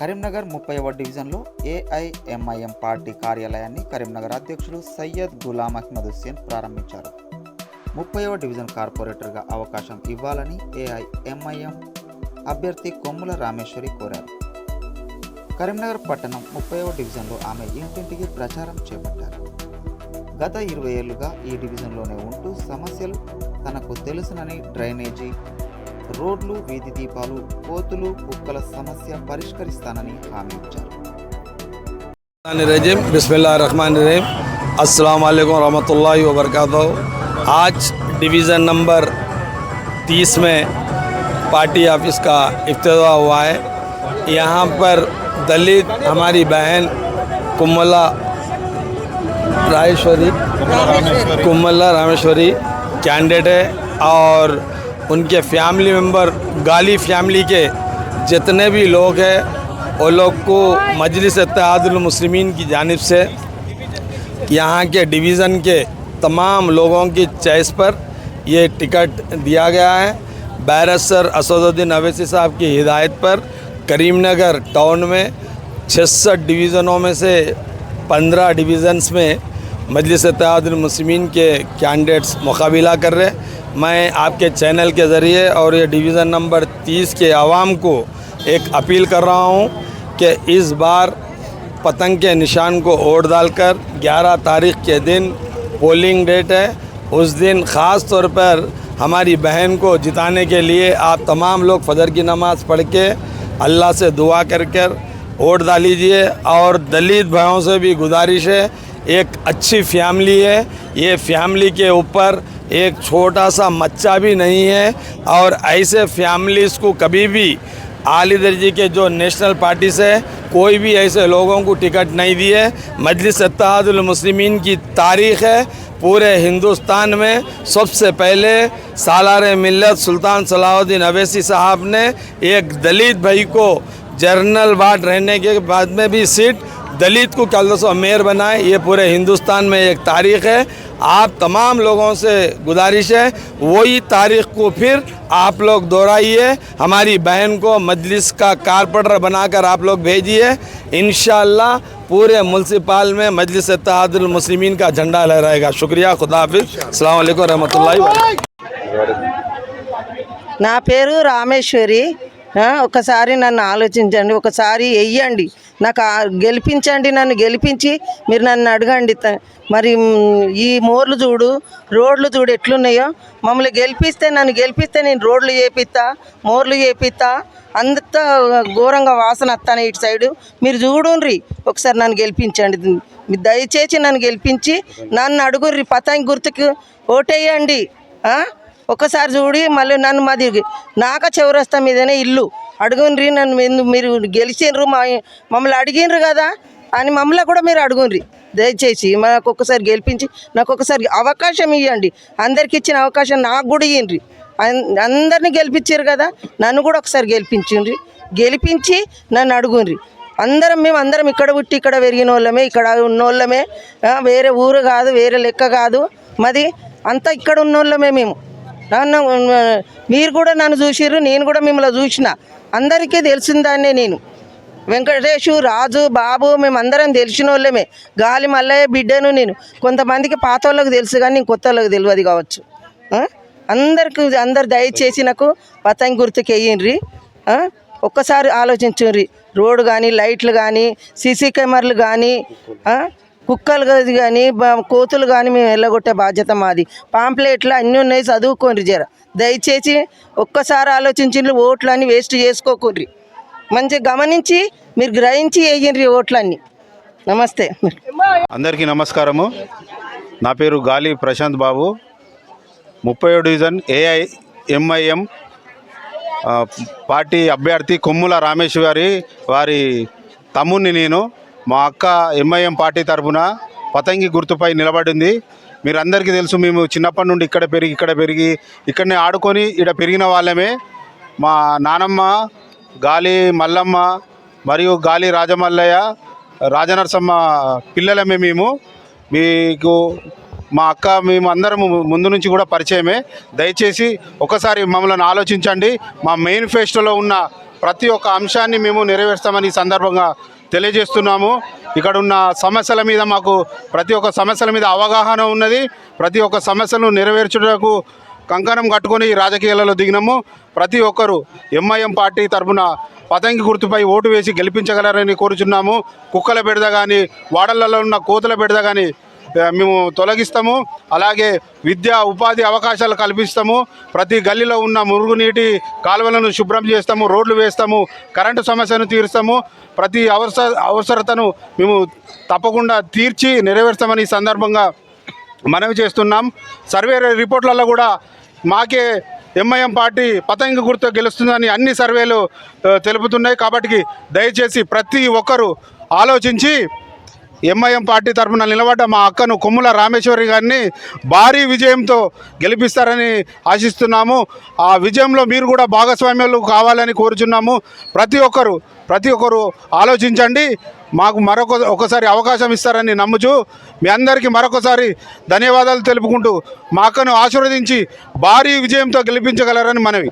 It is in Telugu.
కరీంనగర్ ముప్పైవ డివిజన్లో ఏఐఎంఐఎం పార్టీ కార్యాలయాన్ని కరీంనగర్ అధ్యక్షుడు సయ్యద్ గులాం అహ్మద్ హుస్సేన్ ప్రారంభించారు. ముప్పైవ డివిజన్ కార్పొరేటర్గా అవకాశం ఇవ్వాలని ఏఐఎంఐఎం అభ్యర్థి కొమ్ముల రామేశ్వరి కోరారు. కరీంనగర్ పట్టణం ముప్పైవ డివిజన్లో ఆమె ఇంటింటికి ప్రచారం చేపట్టారు. గత ఇరవై ఏళ్ళుగా ఈ డివిజన్లోనే ఉంటూ సమస్యలు తనకు తెలుసునని డ్రైనేజీ రోడ్లు వీధి దీపాలు కోతులు కుక్కల సమస్య పరిష్కరిస్తానని హామీ ఇచ్చారు. رجیم بسم اللہ الرحمن الرحیم السلام علیکم ورحمۃ اللہ وبرکاتہ آج ڈویزن نمبر تیس میں پارٹی آفس کا افتتاح ہوا ہے یہاں پر دلیت ہماری بہن کملا رائشوری کملا رامیشوری کینڈیڈیٹ ہے اور ان کے فیملی ممبر، گالی فیملی کے جتنے بھی لوگ ہیں، وہ لوگ کو مجلس اتحاد المسلمین کی جانب سے یہاں کے ڈویژن کے تمام لوگوں کی چوائس پر یہ ٹکٹ دیا گیا ہے۔ بیرس سر اسد الدین اویسی صاحب کی ہدایت پر کریم نگر ٹاؤن میں چھسٹھ ڈویژنوں میں سے پندرہ ڈیویزنز میں مجلس اتحاد المسلمین کے کینڈیڈیٹس مقابلہ کر رہے میں آپ کے چینل کے ذریعے اور یہ ڈویژن نمبر تیس کے عوام کو ایک اپیل کر رہا ہوں کہ اس بار پتنگ کے نشان کو اوڑ ڈال کر گیارہ تاریخ کے دن پولنگ ڈیٹ ہے۔ اس دن خاص طور پر ہماری بہن کو جتانے کے لیے آپ تمام لوگ فجر کی نماز پڑھ کے اللہ سے دعا کر کر ووٹ ڈالیجیے اور دلیت بھائیوں سے بھی گزارش ہے ایک اچھی فیملی ہے۔ یہ فیملی کے اوپر ایک چھوٹا سا مچہ بھی نہیں ہے۔ اور ایسے فیملیز کو کبھی بھی آلی درجی کے جو نیشنل پارٹی سے کوئی بھی ایسے لوگوں کو ٹکٹ نہیں دیے مجلس اتحاد المسلمین کی تاریخ ہے۔ پورے ہندوستان میں سب سے پہلے سالار ملت سلطان صلاح الدین اویسی صاحب نے ایک دلیت بھائی کو جرنل وارڈ رہنے کے بعد میں بھی سیٹ دلیت کو کلدس و امیر بنائیں یہ پورے ہندوستان میں ایک تاریخ ہے۔ آپ تمام لوگوں سے گزارش ہے، وہی تاریخ کو پھر آپ لوگ دورائیے ہماری بہن کو مجلس کا کارپٹر بنا کر آپ لوگ بھیجیے۔ انشاءاللہ پورے منسپال میں مجلس اتحاد المسلمین کا جھنڈا لہرائے گا۔ شکریہ، خدا حافظ۔ السلام علیکم رحمۃ اللہ نا پیرو رامیشوری۔ ఒకసారి నన్ను ఆలోచించండి ఒకసారి వెయ్యండి నాకు గెలిపించండి నన్ను గెలిపించి మీరు నన్ను అడగండి. మరి ఈ మోర్లు చూడు రోడ్లు చూడు ఎట్లున్నాయో. మమ్మల్ని గెలిపిస్తే నన్ను గెలిపిస్తే నేను రోడ్లు చేపిస్తా మోర్లు చేపిస్తా. అంత ఘోరంగా వాసన వస్తాను ఇటు సైడు. మీరు చూడుండ్రి ఒకసారి నన్ను గెలిపించండి. దయచేసి నన్ను గెలిపించి నన్ను అడుగుర్రి పతంగి గుర్తుకు ఓటేయండి. ఆ? ఒక్కసారి చూడి మళ్ళీ నన్ను మాది నాక చౌరస్తా మీదనే ఇల్లు. అడుగుండ్రి నన్ను మీరు గెలిచిండ్రు మా మమ్మల్ని అడిగినరు కదా అని మమ్మల్ని కూడా మీరు అడుగుండ్రి దయచేసి మాకు ఒక్కసారి గెలిపించి నాకు ఒకసారి అవకాశం ఇవ్వండి అందరికి ఇచ్చిన అవకాశం నాకు కూడా ఇవ్వండి అందరిని గెలిపించారు కదా నన్ను కూడా ఒకసారి గెలిపించిండ్రి. గెలిపించి నన్ను అడుగుండ్రి అందరం మేము అందరం ఇక్కడ పుట్టి ఇక్కడ పెరిగిన వాళ్ళమే ఇక్కడ ఉన్న వాళ్ళమే వేరే ఊరు కాదు వేరే లెక్క కాదు. మాది అంతా ఇక్కడ ఉన్నోళ్ళమే మేము. నన్ను మీరు కూడా నన్ను చూసిర్రు నేను కూడా మిమ్మల్ని చూసిన. అందరికీ తెలిసిందాన్నే నేను. వెంకటేషు రాజు బాబు మేము అందరం తెలిసిన వాళ్ళమే. గాలి మల్లయ్య బిడ్డను నేను. కొంతమందికి పాత వాళ్ళకి తెలుసు కానీ నేను కొత్త వాళ్ళకి తెలియదు కావచ్చు. అందరికి అందరు దయచేసి నాకు పతంగి గుర్తుకు వేయండి ఒక్కసారి ఆలోచించుర్రి. రోడ్డు కానీ లైట్లు కానీ సీసీ కెమెరాలు కానీ కుక్కలు కానీ కోతులు కానీ మేము వెళ్ళగొట్టే బాధ్యత మాది. పాంప్లెట్లు అన్నీ ఉన్నాయి చదువుకోండి జర. దయచేసి ఒక్కసారి ఆలోచించి ఓట్లన్నీ వేస్ట్ చేసుకోకుండ్రి మంచిగా గమనించి మీరు గ్రహించి వేయండి ఓట్లన్నీ. నమస్తే. అందరికీ నమస్కారము. నా పేరు గాలి ప్రశాంత్ బాబు. ముప్పై డివిజన్ ఏఐ ఎంఐఎం పార్టీ అభ్యర్థి కొమ్ముల రామేశ్వరి వారి తమ్ముడిని నేను. మా అక్క ఎంఐఎం పార్టీ తరఫున పతంగి గుర్తుపై నిలబడింది. మీరందరికీ తెలుసు మేము చిన్నప్పటి నుండి ఇక్కడ పెరిగి ఇక్కడ పెరిగి ఇక్కడనే ఆడుకొని ఇక్కడ పెరిగిన వాళ్ళమే. మా నానమ్మ గాలి మల్లమ్మ మరియు గాలి రాజమల్లయ్య రాజనరసమ్మ పిల్లలమే మేము. మీకు మా అక్క మేము అందరం ముందు నుంచి కూడా పరిచయమే. దయచేసి ఒకసారి మమ్మల్ని ఆలోచించండి. మా మేనిఫెస్టోలో ఉన్న ప్రతి ఒక్క అంశాన్ని మేము నెరవేర్స్తామని ఈ సందర్భంగా తెలియజేస్తున్నాము. ఇక్కడ ఉన్న సమస్యల మీద మాకు ప్రతి ఒక్క సమస్యల మీద అవగాహన ఉన్నది. ప్రతి ఒక్క సమస్యను నెరవేర్చుటకు కంకణం కట్టుకొని రాజకీయాలలో దిగినాము. ప్రతి ఒక్కరూ ఎంఐఎం పార్టీ తరఫున పతంగి గుర్తుపై ఓటు వేసి గెలిపించగలరని కోరుచున్నాము. కుక్కల బెడద కానీ వాడలలో ఉన్న కోతుల బెడద కానీ మేము తొలగిస్తాము. అలాగే విద్యా ఉపాధి అవకాశాలు కల్పిస్తాము. ప్రతి గల్లీలో ఉన్న మురుగునీటి కాలువలను శుభ్రం చేస్తాము రోడ్లు వేస్తాము కరెంటు సమస్యను తీరుస్తాము. ప్రతి అవసర అవసరతను మేము తప్పకుండా తీర్చి నెరవేర్స్తామని ఈ సందర్భంగా మనవి చేస్తున్నాం. సర్వే రిపోర్ట్లలో కూడా మాకే ఎంఐఎం పార్టీ పతంగి గుర్తు గెలుస్తుందని అన్ని సర్వేలు తెలుపుతున్నాయి. కాబట్టి దయచేసి ప్రతి ఒక్కరూ ఆలోచించి ఎంఐఎం పార్టీ తరఫున నిలబడ్డ మా అక్కను కొమ్ముల రామేశ్వరి గారిని భారీ విజయంతో గెలిపిస్తారని ఆశిస్తున్నాము. ఆ విజయంలో మీరు కూడా భాగస్వామ్యాలు కావాలని కోరుచున్నాము. ప్రతి ఒక్కరు ప్రతి ఒక్కరు ఆలోచించండి. మాకు మరొక ఒకసారి అవకాశం ఇస్తారని నమ్ముచు మీ అందరికీ మరొకసారి ధన్యవాదాలు తెలుపుకుంటూ మా అక్కను ఆశీర్వదించి భారీ విజయంతో గెలిపించగలరని మనవి.